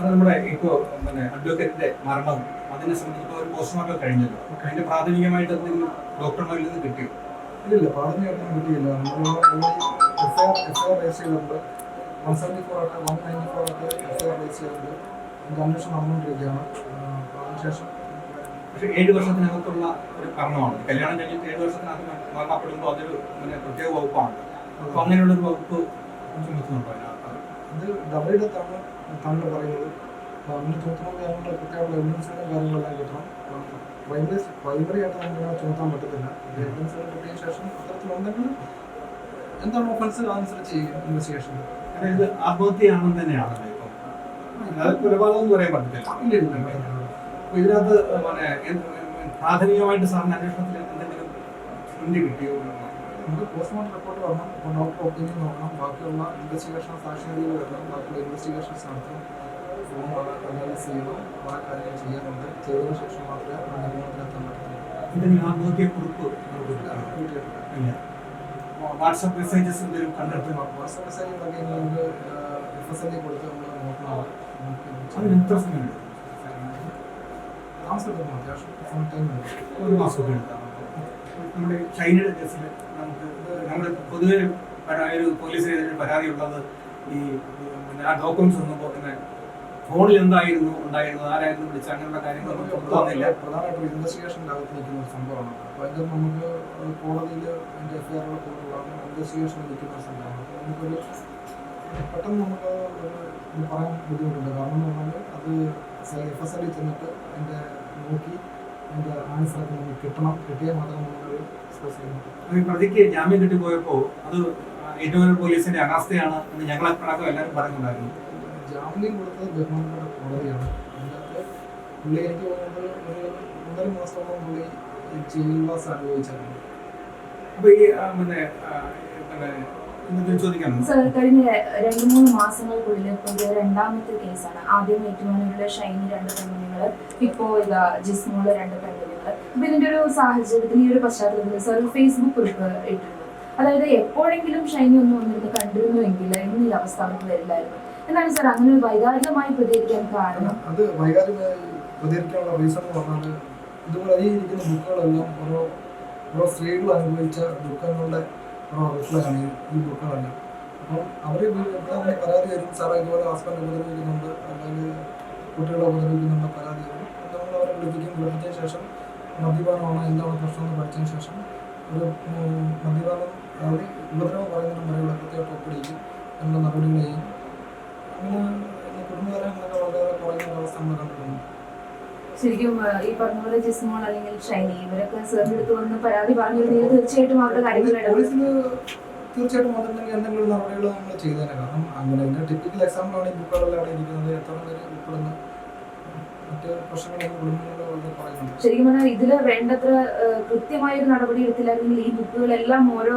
അത് നമ്മുടെ ഇപ്പോ പിന്നെ അഡ്വക്കേറ്റിന്റെ മരണം. അതിനെ സംബന്ധിച്ച് ഒരു പോസ്റ്റ്മോർട്ടം കഴിഞ്ഞല്ലോ. അതിന്റെ പ്രാഥമികമായിട്ട് എന്തെങ്കിലും ഡോക്ടർമാരിൽ നിന്ന് കിട്ടിയോ? ഇല്ല പ്രാഥമികമായിട്ട് കിട്ടിയില്ല. നമ്മൾ F I R F I R register ചെയ്തിട്ടുണ്ട്. വൺ സെവന്റി ഫോർ ആയിട്ട് വൺ നയന്റി ഫോർ ആയിട്ട് എഫ് ഐ ആർ രജിസ്റ്റർ ചെയ്തിട്ടുണ്ട്. അതിന്റെ അന്വേഷണം നടന്നുകൊണ്ടിരിക്കുകയാണ്. ആ, അപ്പോൾ അതിനുശേഷം പക്ഷെ ഏഴ് വർഷത്തിനകത്തുള്ള ഒരു മരണമാണ്. കല്യാണം കഴിഞ്ഞിട്ട് ഏഴ് വർഷത്തിനകത്ത് മരണപ്പെടുമ്പോൾ അതൊരു പിന്നെ പ്രത്യേക വകുപ്പാണ്. അപ്പൊ അങ്ങനെയുള്ളൊരു വകുപ്പ് ചുമത്തുന്നുണ്ടോ അതിനകത്ത്? ഇത് ഡബിൾ ഡെത്താണ് താങ്കൾ പറയുന്നത്. അതിന് ചുമത്തണമെങ്കിൽ അതിനുള്ള കൃത്യമുള്ള എവിഡൻസുകളും കാര്യങ്ങളെല്ലാം കിട്ടണം പ്രൈമറി പ്രൈമറി ആയിട്ട് നമുക്ക് അങ്ങനെ ചുമത്താൻ പറ്റത്തില്ല. എവിഡൻസുകൾ കിട്ടിയ ശേഷം അത്തരത്തിലുണ്ടെങ്കിൽ എന്താണ് ഓഫൻസ് അതനുസരിച്ച് ചെയ്യും ഇൻവെസ്റ്റിഗേഷൻ അതായത് ആത്മഹത്യയാണെന്ന് അത് കൊലപാതകം എന്ന് പറയാൻ പറ്റത്തില്ല. ഇതിനകത്ത് പ്രാഥമികമായിട്ട് സാറിന് അന്വേഷണത്തിൽ എന്തെങ്കിലും കിട്ടിയോ നമുക്ക് പോസ്റ്റ്മോർട്ടം റിപ്പോർട്ട് വരണം അപ്പോൾ ഡോക്ടർ ഒപ്പീനിയൻ നോക്കണം. ബാക്കിയുള്ള ഇൻവെസ്റ്റിഗേഷൻ സാക്ഷികൾ വരണം. ബാക്കിയുള്ള ഇൻവെസ്റ്റിഗേഷൻസ് നടത്തും. അനാലിസ് ചെയ്യണം. പല കാര്യങ്ങൾ ചെയ്യാറുണ്ട്. ചെയ്തതിനു ശേഷം മാത്രമേ ആ നിഗമനത്തിലെത്താൻ പറ്റത്തുള്ളൂ. എന്തെങ്കിലും ആത്മഹത്യ കുറിപ്പ് നമുക്ക് ഇല്ല, വാട്സാപ്പ് മെസ്സേജസ് എന്തെങ്കിലും കണ്ടെത്തും? വാട്സാപ്പ് മെസ്സേജുകളൊക്കെ നമുക്ക് എഫ് എസ് എൽ കൊടുത്ത് നമ്മൾ നോക്കണം. അതിന് എത്ര സമയം എടുക്കും? താമസം അത്യാവശ്യം ഫുൾ ടൈം ഒരു മാസമൊക്കെ എടുത്താൽ നമ്മുടെ ചൈനയുടെ കേസിൽ നമുക്ക് നമ്മുടെ പൊതുവെ ഒരു പോലീസിന് എതിരെ പരാതി ഉള്ളത് ഈ പിന്നെ ആ ഡോക്യുമെന്റ്സ് ഒന്നും പിന്നെ ഫോണിൽ എന്തായിരുന്നു ഉണ്ടായിരുന്നത് ആരായിരുന്നു വിളിച്ച അങ്ങനെയുള്ള കാര്യങ്ങളൊന്നും പുറത്തു വന്നില്ല പ്രധാനമായിട്ടും ഇൻവെസ്റ്റിഗേഷന്റെ അകത്ത് നിൽക്കുന്ന ഒരു സംഭവമാണ്. അപ്പോൾ അതിന്റെ നമുക്ക് കോടതിയിൽ അതിന്റെ എഫ് ഐ ആറുകളൊക്കെ ഉള്ള ഇൻവെസ്റ്റിഗേഷൻ നിൽക്കുന്ന ഒരു സംഭവമാണ്. നമുക്കൊരു പെട്ടെന്ന് നമുക്ക് ഒരു പറയാൻ ബുദ്ധിമുട്ടുണ്ട്. കാരണം എന്ന് പറഞ്ഞാൽ അത് എഫ് എസ് എല്ലിൽ ചെന്നിട്ട് അതിന്റെ നോക്കി അതിന്റെ ആൻസറൊക്കെ നമുക്ക് കിട്ടണം കിട്ടിയാൽ മാത്രം പ്രതിക്ക് ജാമ്യം കിട്ടിപ്പോയപ്പോ അത് ഏറ്റവും പോലീസിന്റെ അനാസ്ഥയാണ് എന്ന് ഞങ്ങൾ കണക്കും എല്ലാവരും പറയുന്നുണ്ടായിരുന്നു ജാമ്യം കൊടുത്തത് ബഹുമാനപ്പെട്ട കോടതിയാണ്. അതിനകത്ത് പുള്ളി എനിക്ക് തോന്നുന്നത് ഒരു ഒന്നര മാസത്തോളം പുള്ളി ജയിൽവാസം അനുഭവിച്ചായിരുന്നു. അപ്പൊ ഈ പിന്നെ സർ കഴിഞ്ഞ രണ്ട് മൂന്ന് മാസങ്ങൾക്കുള്ളിൽ പുതിയ ഇത് രണ്ടാമത്തെ കേസാണ്. ആദ്യം ഏറ്റുമാനൂരിലെ ഷൈനി രണ്ട് പെൺകുഞ്ഞുങ്ങൾ ഇപ്പോ ഇതാ ജിസ്മോൾ രണ്ട് പെൺകുഞ്ഞുങ്ങൾ അപ്പൊ ഇതിന്റെ ഒരു സാഹചര്യത്തിൽ ഈ ഒരു പശ്ചാത്തലത്തിൽ സർ ഫേസ്ബുക്ക് കുറിപ്പ് ഇട്ടിരുന്നു. അതായത് എപ്പോഴെങ്കിലും ഷൈനി ഒന്നും വന്നിരുന്ന് കണ്ടിരുന്നുവെങ്കിൽ ഇന്ന് ഈ അവസ്ഥ അവർക്ക് വരില്ലായിരുന്നു. എന്താണ് സർ അങ്ങനെ ഒരു വൈകാരികമായി പ്രതികരിക്കാൻ കാരണം? അത് വൈകാരികമായി പ്രതികരിക്കാനുള്ള റീസൺ എന്ന് പറഞ്ഞാൽ ഇതുപോലെ ഈ ഇരിക്കുന്ന ബുക്കുകളെല്ലാം ഓരോ ഓരോ സ്ത്രീകൾ അനുഭവിച്ച ദുഃഖങ്ങളുടെ ആണ് ഈ- ബുക്കുകളെല്ലാം. അപ്പം അവർ ഇവിടെ പരാതി വരും സാറേ ഇതുപോലെ ഹസ്ബൻഡ് ഉപദ്രവിക്കുന്നുണ്ട്. അല്ലെങ്കിൽ കുട്ടികളെ ഉപദ്രവിക്കുന്നുണ്ട് പരാതി വരും അപ്പോൾ നമ്മൾ അവരെ വിളിപ്പിക്കും. വിളിപ്പിച്ചതിന് ശേഷം മദ്യപാനമാണോ എന്താണ് പ്രശ്നം എന്ന് പഠിച്ചതിന് ശേഷം ഒരു മദ്യപാനം അവർ ഉപദ്രവം പറയുന്നതിന് മുறைയുള്ള കൃത്യമായിട്ട് ഒപ്പിടിക്കും. അതിനുള്ള നടപടികൾ അങ്ങനെ ഈ കുടുംബകലങ്ങളൊക്കെ വളരെ കുറയുന്ന ഒരു അവസ്ഥ നമ്മൾ കണ്ടിട്ടുണ്ട് ശരിക്കും ഈ പറഞ്ഞ പോലെ ജിസ്മോൾ അല്ലെങ്കിൽ ഷൈനി ഇവരൊക്കെ സാറിന്റെ അടുത്ത് വന്ന് പരാതി പറഞ്ഞു തീർച്ചയായിട്ടും അവരുടെ കാര്യങ്ങൾ ഇടപെടും. പോലീസിന് തീർച്ചയായിട്ടും വന്നിട്ടുണ്ടെങ്കിൽ എന്തെങ്കിലും നടപടികൾ നമ്മൾ കാരണം അങ്ങനെ ഇതിന്റെ ടിപ്പിക്കൽ എക്സാമ്പിളാണ് ഈ ബുക്കുകളെല്ലാം അവിടെ ഇരിക്കുന്നത്. എത്ര പേര് ഉൾപ്പെടുന്നു ശരിക്കും പറഞ്ഞാൽ ഇതിൽ വേണ്ടത്ര കൃത്യമായ ഒരു നടപടി എടുത്തില്ലായിരുന്നെങ്കിൽ ഈ ബുക്കുകളെല്ലാം ഓരോ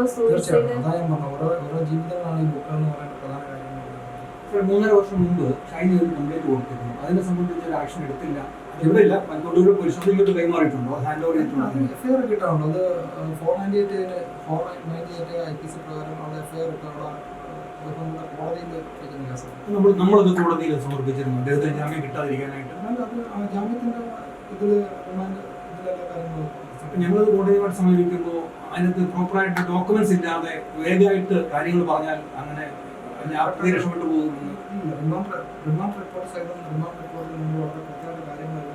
മൂന്നര വർഷം മുമ്പ് ഷൈനി ഒരു കംപ്ലൈന്റ് കൊടുത്തിരുന്നു. അതിനെ സംബന്ധിച്ച് ഒരു ആക്ഷൻ എടുത്തില്ല. ഇവിടെ ഇല്ല തൊണ്ണൂറ് പരിശോധനയ്ക്ക് കൈമാറിയിട്ടുണ്ടോ ഹാൻഡ് ഓവർ ചെയ്തിട്ടുണ്ടോ. എഫ് ഐ ആർ കിട്ടാറുണ്ട്. അത് four ninety eight four ninety eight I P C പ്രകാരം അവിടെ എഫ് ഐ ആർ ഇട്ട് അവിടെ ഇപ്പം നമ്മുടെ കോടതിയിൽ വെക്കുന്ന കേസാണ് നമ്മൾ നമ്മളത് കോടതിയിൽ സമർപ്പിച്ചിരുന്നു. അദ്ദേഹത്തിന് ജാമ്യം കിട്ടാതിരിക്കാനായിട്ട്. ജാമ്യത്തിന്റെ ഇതിൽ ഞങ്ങളത് കോടതിയുമായിട്ട് സമീപിക്കുമ്പോൾ അതിനകത്ത് പ്രോപ്പറായിട്ട് ഡോക്യുമെന്റ്സ് ഇല്ലാതെ വേഗമായിട്ട് കാര്യങ്ങൾ പറഞ്ഞാൽ അങ്ങനെ ഞാൻ രക്ഷപ്പെട്ടു പോകുന്നു. റിമാൻഡ് റിമാൻഡ് റിപ്പോർട്ട് സഹിതം റിമാൻഡ് റിപ്പോർട്ടിൽ നമ്മൾ വളരെ കൃത്യമായിട്ട് കാര്യങ്ങളെല്ലാം കേസിൽ എല്ലാം തെളിയിച്ചിട്ടുണ്ട്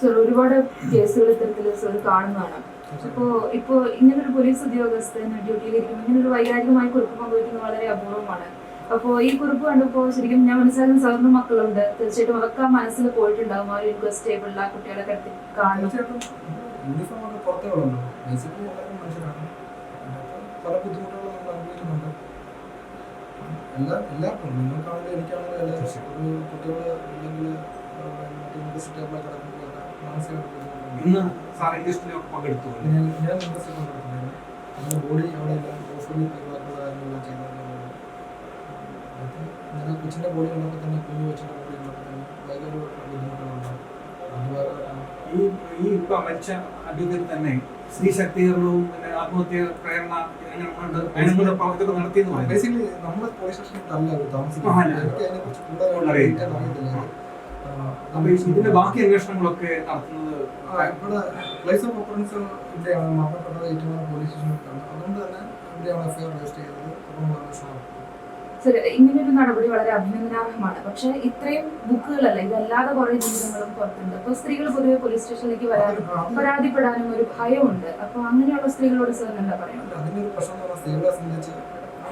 സർ ഒരുപാട് കേസുകൾ ഇത്തരത്തിൽ സർ കാണുന്നതാണ്. ഇപ്പോ ഇപ്പോ ഇങ്ങനെ ഒരു പോലീസ് ഉദ്യോഗസ്ഥൻ ഡ്യൂട്ടിയിലിരിക്കുമ്പോൾ ഇങ്ങനെ ഒരു വൈകാരികമായി കുറിപ്പ് പങ്കുവയ്ക്കുന്നത് വളരെ അപൂർവമാണ്. അപ്പോൾ ഈ കുറിപ്പ് കണ്ടപ്പോൾ ശരിക്കും ഞാൻ മനസ്സിലാക്കുന്ന സാറിന് മക്കളുണ്ട്. തീർച്ചയായിട്ടും അതൊക്കെ ആ മനസ്സിൽ പോയിട്ടുണ്ടാകും ആ ഒരു ഇൻക്വസ്റ്റ് ടേബിളിൽ ആ കുട്ടികളെ കിടത്തി കാണും തീർച്ചയായിട്ടും യൂണിഫോം ഒക്കെ പുറത്തേ ഉള്ളൂ ബേസിക്കലി എല്ലാവരും മനുഷ്യരാണ് അതിനകത്ത് പല ബുദ്ധിമുട്ടുകളും നമ്മൾ അനുഭവിക്കുന്നുണ്ട് എല്ലാ എല്ലാവർക്കും നിങ്ങൾക്കാണെങ്കിലും എനിക്കാണെങ്കിലും എല്ലാവരും ഒരു കുട്ടികൾ അല്ലെങ്കിൽ ടേബിളെ കിടക്കുമ്പോൾ ഇന്ന് സാർ ഇൻഡസ്ട്രിയിലൊക്കെ പങ്കെടുത്തു ഞാൻ ഞാൻ കൊണ്ടിരിക്കുന്നത് നമ്മുടെ ബോഡി അവിടെ എല്ലാം ഹോസ്പിറ്റലിൽ ഒഴിവാക്കുന്ന കാര്യങ്ങളെല്ലാം ചെയ്തതാണ് ഇങ്ങനെ കൊച്ചിന്റെ ബോഡി ഉള്ളപ്പോൾ തന്നെ കുഞ്ഞു കൊച്ചിന്റെ ബോഡി ഉള്ളപ്പോൾ തന്നെ ഭയങ്കര ബുദ്ധിമുട്ടുകളുണ്ടാവും അതുപോലെ ഈ ഈ ഇപ്പൊ മരിച്ച അഡ്വക്കേറ്റ് തന്നെ സ്ത്രീ ശാക്തീകരണവും പിന്നെ ആത്മഹത്യ പ്രേരണ പ്രവർത്തനം നടത്തിയെന്ന് പറയുന്നത്. ബേസിക്കലി നമ്മുടെ പോലീസ് സ്റ്റേഷനിൽ അല്ല? താമസിക്കുന്നത് എനിക്ക് അതിനെ കുറിച്ച് കൂടുതൽ അറിയില്ല. ഡീറ്റെയിൽ അറിയത്തില്ല അപ്പൊ ഇതിന്റെ ബാക്കി അന്വേഷണങ്ങളൊക്കെ നടത്തുന്നത് ഇവിടെ പ്ലേസ് ഓഫ് ഓപ്പറൻസ് ഇവിടെയാണ് മരണപ്പെട്ടത്. ഏറ്റവും പോലീസ് സ്റ്റേഷനിൽ അതുകൊണ്ട് തന്നെ ഇവിടെയാണ് എഫ്ഐആർ രജിസ്റ്റർ ചെയ്തത്. അന്വേഷണം നടത്തുന്നത്. ഒരു നടപടി വളരെ അഭിനന്ദനാർഹമാണ്. പക്ഷെ ഇത്രയും ബുക്കുകളല്ല ഇതല്ലാതെ കുറെ ജീവിതങ്ങളും പുറത്തുണ്ട്. അപ്പൊ സ്ത്രീകൾ പൊതുവെ പോലീസ് സ്റ്റേഷനിലേക്ക് വരാനും പരാതിപ്പെടാനും ഒരു ഭയമുണ്ട്. അപ്പൊ അങ്ങനെയുള്ള സ്ത്രീകളോട് സാർ എന്താ പറയുന്നത്? അതിന്റെ ഒരു പ്രശ്നം എന്ന് പറഞ്ഞാൽ സ്ത്രീകളെ സംബന്ധിച്ച്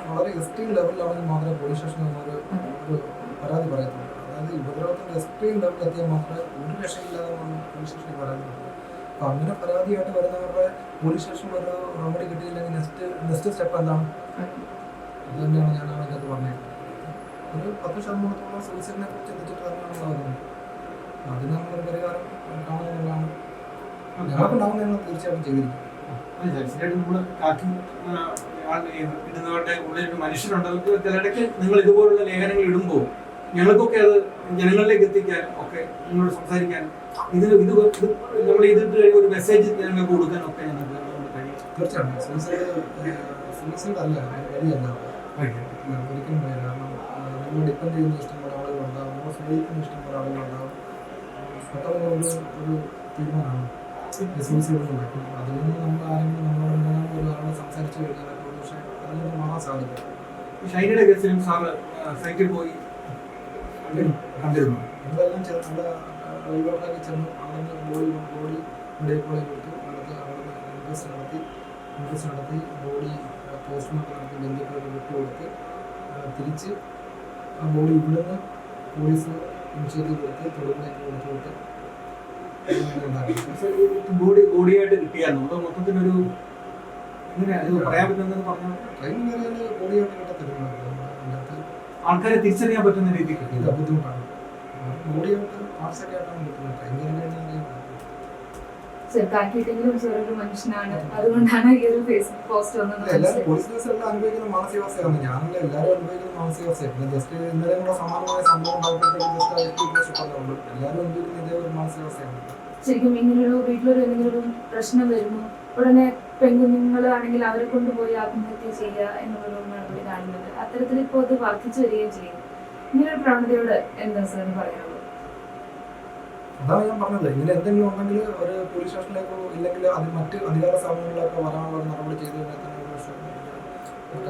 വളരെ എക്സ്ട്രീം ലെവലിലാണെങ്കിൽ മാത്രമേ പോലീസ് സ്റ്റേഷനിൽ നിന്ന് ഒരു ഒരു പരാതി പറയത്തുള്ളൂ. അതായത് ഉപദ്രവത്തിന്റെ എക്സ്ട്രീം ലെവലിൽ എത്തിയാൽ മാത്രമേ ഒരു രക്ഷയില്ലാതെ നമ്മൾ പോലീസ് സ്റ്റേഷനിൽ പരാതി പറയൂ അപ്പൊ അങ്ങനെ പരാതിയായിട്ട് വരുന്നവരുടെ പോലീസ് സ്റ്റേഷനിൽ ഒരു റെമഡി കിട്ടിയില്ലെങ്കിൽ നെക്സ്റ്റ് നെക്സ്റ്റ് സ്റ്റെപ്പ് എന്താണ്? അത്. ഞാൻ അതിന്റെ അത് പറഞ്ഞത് ഒരു പത്ത് ശതമാനത്തോളം സൂയിസൈഡിനെ കുറിച്ച് ചിന്തിച്ചിട്ട് തന്നെയാണ് വരുന്നത് അതിന് നമ്മളൊരു പരിഹാരം കാണുന്നതാണ് ഞങ്ങൾക്കുണ്ടാവുന്ന ഞങ്ങൾ തീർച്ചയായിട്ടും ചെയ്തിരിക്കും. ഇടുന്നവരുടെ ഉള്ളിൽ ഒരു മനുഷ്യരുണ്ടല്ലോ ചിലയിടയ്ക്ക് നിങ്ങൾ ഇതുപോലുള്ള ലേഖനങ്ങൾ ഇടുമ്പോൾ ഞങ്ങൾക്കൊക്കെ അത് ജനങ്ങളിലേക്ക് എത്തിക്കാൻ ഒക്കെ നിങ്ങളോട് സംസാരിക്കാൻ ഇതിന് ഇത് ഇത് നമ്മൾ ഇതിട്ട് കഴിഞ്ഞ ഒരു മെസ്സേജ് ജനങ്ങൾക്ക് കൊടുക്കാനൊക്കെ ഞങ്ങൾക്ക് അതുകൊണ്ട് കഴിയും. തീർച്ചയായിട്ടും. സൂയിസൈഡ് അല്ല വഴിയല്ല. ഒരിക്കലും വഴിയല്ല കാരണം നമ്മൾ ഡിപ്പെൻഡ് ചെയ്യുന്ന ഇഷ്ടംപോലെ ആളുകളുണ്ടാവും നമ്മൾ സ്നേഹിക്കുന്ന ഇഷ്ടംപോലെ ആളുകളുണ്ടാവും പെട്ടെന്ന് ഒരു ഒരു തീരുമാനമാണ് സൂയിസൈഡ് എന്നുള്ളത് അതിൽ നിന്ന് നമ്മൾ ആരെങ്കിലും നമ്മളോട് എന്തെങ്കിലും ഒരു ആളെ സംസാരിച്ച് കഴിഞ്ഞാൽ പക്ഷേ അതിൽ നിന്ന് മാറാൻ സാധിക്കും ഈ ഷൈനയുടെ കേസിലും സാറ് സൈറ്റിൽ പോയി കണ്ടിരുന്നു നമ്മളെല്ലാം ചെന്ന് റെയിൽവേയിലേക്ക് ചെന്നു അവിടെ ബോഡി ബോഡി മെഡിക്കൽ കോളേജ് കൊടുത്തു അവിടുത്തെ അവിടെ ഇൻവെസ്റ്റ് നടത്തി ഇൻവെസ്റ്റ് നടത്തി ബോഡി പോസ്റ്റ്മോർട്ടം ബന്ധുക്കൾക്ക് വിട്ടു കൊടുത്ത് ആ, തിരിച്ച് ആ ബോഡി ഇവിടുന്ന് പോലീസ് ഇനിഷ്യേറ്റീവ് കൊടുത്ത് തൊടുപുഴയ്ക്ക് കൊടുത്തു കൊടുത്ത് അങ്ങനെയാണ് ഉണ്ടായത്. ബോഡി ബോഡിയായിട്ട് കിട്ടിയായിരുന്നു അതോ മൊത്തത്തിലൊരു പറയാൻ പറ്റുന്നതെന്ന് പറഞ്ഞാൽ ട്രെയിനിൽ കയറിയാൽ ബോഡിയായിട്ട് കിട്ടത്തില്ല. ആൾക്കാരെ തിരിച്ചറിയാൻ പറ്റുന്ന രീതിക്ക് ബുദ്ധിമുട്ടാണ്. ബോഡിയായിട്ട് പാർട്സൊക്കെ ആയിട്ടാണ് കഴിഞ്ഞാൽ സാർ ഒരു മനുഷ്യനാണ്. അതുകൊണ്ടാണ് ഈ ഒരു ഫേസ്ബുക്ക് പോസ്റ്റ് വന്നത് എല്ലാവരും പോലീസ് അനുഭവിക്കുന്ന മാനസികാവസ്ഥയാണ് ഞാനല്ല എല്ലാവരും അനുഭവിക്കുന്ന മാനസികാവസ്ഥയാണ് ജസ്റ്റ് ഇന്നലെ കൂടെ സമാനമായ സംഭവം ഉണ്ടായപ്പോഴത്തേക്കും ജസ്റ്റ് ഐ പോസ്റ്റ് പറഞ്ഞുള്ളൂ എല്ലാവരും അനുഭവിക്കുന്ന ഇതേ ഒരു മാനസികാവസ്ഥയാണ് ശരിക്കും ഇങ്ങനൊരു വീട്ടിലൊരു എന്തെങ്കിലും ഒരു പ്രശ്നം വരുന്നു. ഉടനെ പെൺകുഞ്ഞുങ്ങളാണെങ്കിൽ അവരെ കൊണ്ടുപോയി ആത്മഹത്യ ചെയ്യുക എന്നുള്ളൊരു നടപടി കാണുന്നത് അത്തരത്തിൽ ഇപ്പോൾ അത് വർദ്ധിച്ചു വരികയും ചെയ്യും. ഇങ്ങനൊരു പ്രവണതയോട് എന്താ സാറിന് പറയാനുള്ളത്? അതാണ് ഞാൻ പറഞ്ഞത്. ഇങ്ങനെ എന്തെങ്കിലും ഉണ്ടെങ്കിൽ ഒരു പോലീസ് സ്റ്റേഷനിലേക്കോ ഇല്ലെങ്കിൽ അത് മറ്റ് അധികാര സ്ഥാപനങ്ങളിലൊക്കെ വരാനുള്ള നടപടി ചെയ്തു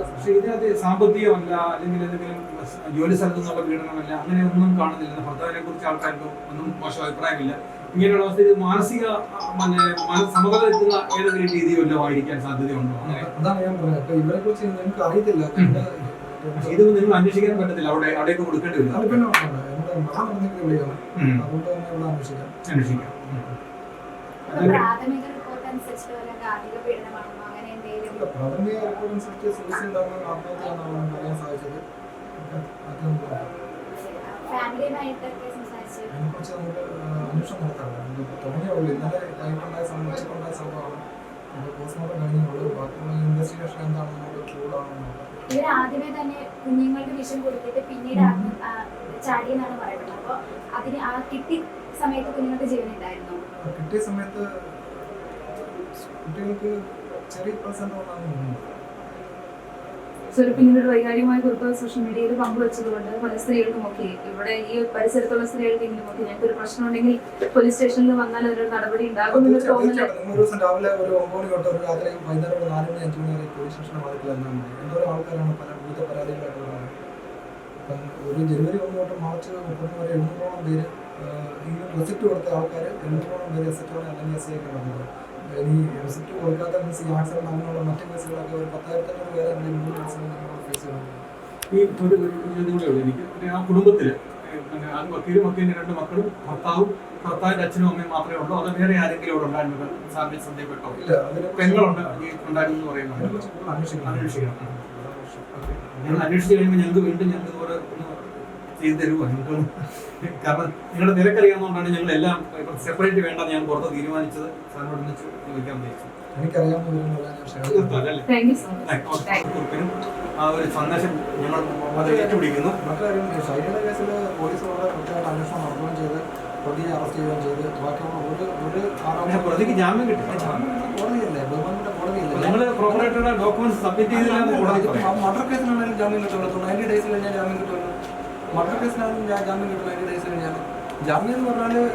പക്ഷെ ഇതിനകത്ത് സാമ്പത്തികമല്ല അല്ലെങ്കിൽ എന്തെങ്കിലും ജോലി സ്ഥലത്തു നിന്നുള്ള പീഡനമല്ല അങ്ങനെ ഒന്നും കാണുന്നില്ല. ഭർത്താവിനെ കുറിച്ച് ആൾക്കാർക്ക് ഒന്നും മോശം അഭിപ്രായമില്ല. ഇങ്ങനെയുള്ള അവസ്ഥയിൽ മാനസിക ആ, പിന്നെ മന- സമതല എത്തുന്ന ഏതെങ്കിലും രീതി വല്ലതും ആയിരിക്കാൻ സാധ്യതയുണ്ടോ? അങ്ങനെ. അതാണ് ഞാൻ പറഞ്ഞത്. ഇവരെ കുറിച്ച് നിങ്ങൾക്ക് അറിയത്തില്ല. ഇത് നിങ്ങൾ അന്വേഷിക്കാൻ പറ്റത്തില്ല. അവിടെ അവിടേക്ക് കൊടുക്കേണ്ടി വരും. അതുകൊണ്ട് ഇവിടെ അന്വേഷിക്കാം. അന്വേഷിക്കാം പ്രാഥമിക റിപ്പോർട്ട് അനുസരിച്ച് ഗാർഹിക പീഡനമാണോ? അങ്ങനെ എന്തെങ്കിലും? പ്രാഥമിക റിപ്പോർട്ട് അനുസരിച്ച് സൂയിസൈഡ് ആണ് ആത്മഹത്യയാണെന്നാണ് പറയാൻ സാധിച്ചത്. ഫാമിലിയുമായിട്ടൊക്കെ സംസാരിച്ച്. അതിനെക്കുറിച്ച് നമുക്ക് അന്വേഷണം നടത്താം. തുടങ്ങിയേ ഉള്ളൂ. ഇന്നലെ ആയിട്ടുണ്ടായ സംഭവം ഉച്ചക്കുണ്ടായ സംഭവമാണ്. പോസ്റ്റ്മോർട്ടം കഴിഞ്ഞുള്ളൂ ബാക്കിയുള്ള ഇൻവെസ്റ്റിഗേഷൻ എന്താണെന്ന് നമുക്ക് ചൂടാണെന്ന് ഇവർ ആദ്യമേ തന്നെ കുഞ്ഞുങ്ങൾക്ക് വിഷം കൊടുത്തിട്ട് പിന്നീട് ആ, ചാടിയെന്നാണ് പറയുന്നത്. അപ്പോൾ അതിന് ആ കിട്ടി സമയത്ത് കുഞ്ഞുങ്ങൾക്ക് ജീവനുണ്ടായിരുന്നു? കിട്ടിയ സമയത്ത് കുട്ടികൾക്ക് ചെറിയ പ്രശ്നം പിന്നീട് വൈകാരികമായ കുറിപ്പ് സോഷ്യൽ മീഡിയയിൽ പങ്കുവച്ചതുകൊണ്ട് പല സ്ത്രീകൾക്കും ഒക്കെ ഇവിടെ ഈ പരിസരത്തുള്ള സ്ത്രീകൾക്കെങ്കിലും ഒക്കെ ഞങ്ങൾക്ക് ഒരു പ്രശ്നം ഉണ്ടെങ്കിൽ പോലീസ് സ്റ്റേഷനിൽ വന്നാൽ അതിനൊരു നടപടി ഉണ്ടാകും ഒരു ദിവസം രാവിലെ ഒരു ഒമ്പത് തൊട്ട് ഒരു രാത്രി വൈകുന്നേരം ഒരു നാല് മണി അഞ്ച് മണി വരെ പോലീസ് സ്റ്റേഷനെ വാതിക്കൽ എന്നാൽ എന്തോരം ആൾക്കാരാണ് പല വിവിധ പരാതികളായിട്ട് വരുന്നത് അപ്പം ഒരു ജനുവരി ഒന്ന് തൊട്ട് മാർച്ച് മുപ്പത് വരെ എഴുന്നൂറോളം പേര് റെസിപ്റ്റ് കൊടുത്ത ആൾക്കാർ എഴുന്നൂറോളം പേര് എസ് എച്ച് അല്ലെങ്കിൽ എസ് ഒക്കെ വന്നത്. ഇനി റെസിപ്റ്റ് കൊടുക്കാത്ത മീൻസ് ഈ അങ്ങനെയുള്ള മറ്റു കേസുകളൊക്കെ ഒരു പത്തായിരത്തഞ്ഞൂറ് പേരെ അല്ലെങ്കിൽ മൂന്ന് നമ്മൾ ഫേസ് ചെയ്യുന്നുണ്ട് ഈ ഒരു ഒരു ചോദ്യം കൂടെ എനിക്ക് പിന്നെ ആ കുടുംബത്തിൽ ഏ, പിന്നെ അത് വക്കീലും വക്കീലിന്റെ രണ്ട് മക്കളും ഭർത്താവും ഭർത്താവിന്റെ അച്ഛനും അമ്മയും മാത്രമേ ഉള്ളൂ. അത് വേറെ ആരെങ്കിലും ഇവിടെ ഉണ്ടായിരുന്നു? സാറിന് ശ്രദ്ധയിൽപ്പെട്ടോ? പെങ്ങളുണ്ട്? ഉണ്ടായിരുന്നു പറയുന്നുണ്ട് അന്വേഷിക്കണം. ഞങ്ങൾ അന്വേഷിച്ച് കഴിയുമ്പോൾ ഞങ്ങൾക്ക് വീണ്ടും ഞങ്ങൾക്ക് ഇതുപോലെ ചെയ്തു തരുമോ ഞങ്ങൾക്ക് കാരണം നിങ്ങളുടെ നിരക്കറിയാവുന്നതുകൊണ്ടാണ് ഞങ്ങൾ എല്ലാം സെപ്പറേറ്റ് വേണ്ട ഞാൻ പുറത്ത് തീരുമാനിച്ചത്. സാറിനോട് ഒന്ന് ചോദിക്കാൻ ഉദ്ദേശിച്ചു. എനിക്കറിയാവുന്ന ഞാൻ ആ ഒരു സന്ദേശം ഞങ്ങൾ വളരെ ഏറ്റുപിടിക്കുന്നു. മറ്റൊരു കേസിൽ പോലീസ് വളരെ കൃത്യമായിട്ട് അന്വേഷണം നടത്തുകയും ചെയ്ത് പ്രതിയെ അറസ്റ്റ് ചെയ്യുകയും ചെയ്ത് ബാക്കിയുള്ള ഒരു ഒരു ആരോപണം പ്രതിക്ക് ജാമ്യം കിട്ടി. ജാമ്യം കോടതിയല്ലേ? കോടതിയല്ലേ? നിങ്ങൾ ഡോക്യുമെന്റ്സ് സബ്മിറ്റ് ചെയ്തില്ല മർഡർ കേസിലാണെങ്കിലും ജാമ്യം കിട്ടുള്ളൂ നയന്റി ഡേയ്സ് കഴിഞ്ഞാൽ ജാമ്യം കിട്ടുമല്ലോ മർഡർ കേസിലാണ് ജാമ്യം കിട്ടുന്ന നയന്റി കേസ് കഴിഞ്ഞാൽ ജാമ്യം എന്ന് പറഞ്ഞാൽ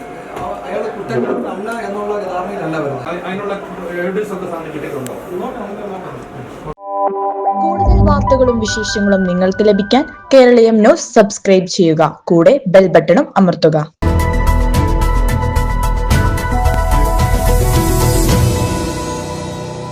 അയാൾ കുറ്റക്കാരനല്ല എന്നുള്ള ധാരണയിലല്ല വരുന്നത്. അ- അതിനുള്ള എവിഡൻസ് ഒക്കെ സാധനം കിട്ടിയിട്ടുണ്ടോ? കൂടുതൽ വാർത്തകളും വിശേഷങ്ങളും നിങ്ങൾക്ക് ലഭിക്കാൻ കേരളീയം ന്യൂസ് സബ്സ്ക്രൈബ് ചെയ്യുക. കൂടെ ബെൽ ബട്ടണും അമർത്തുക.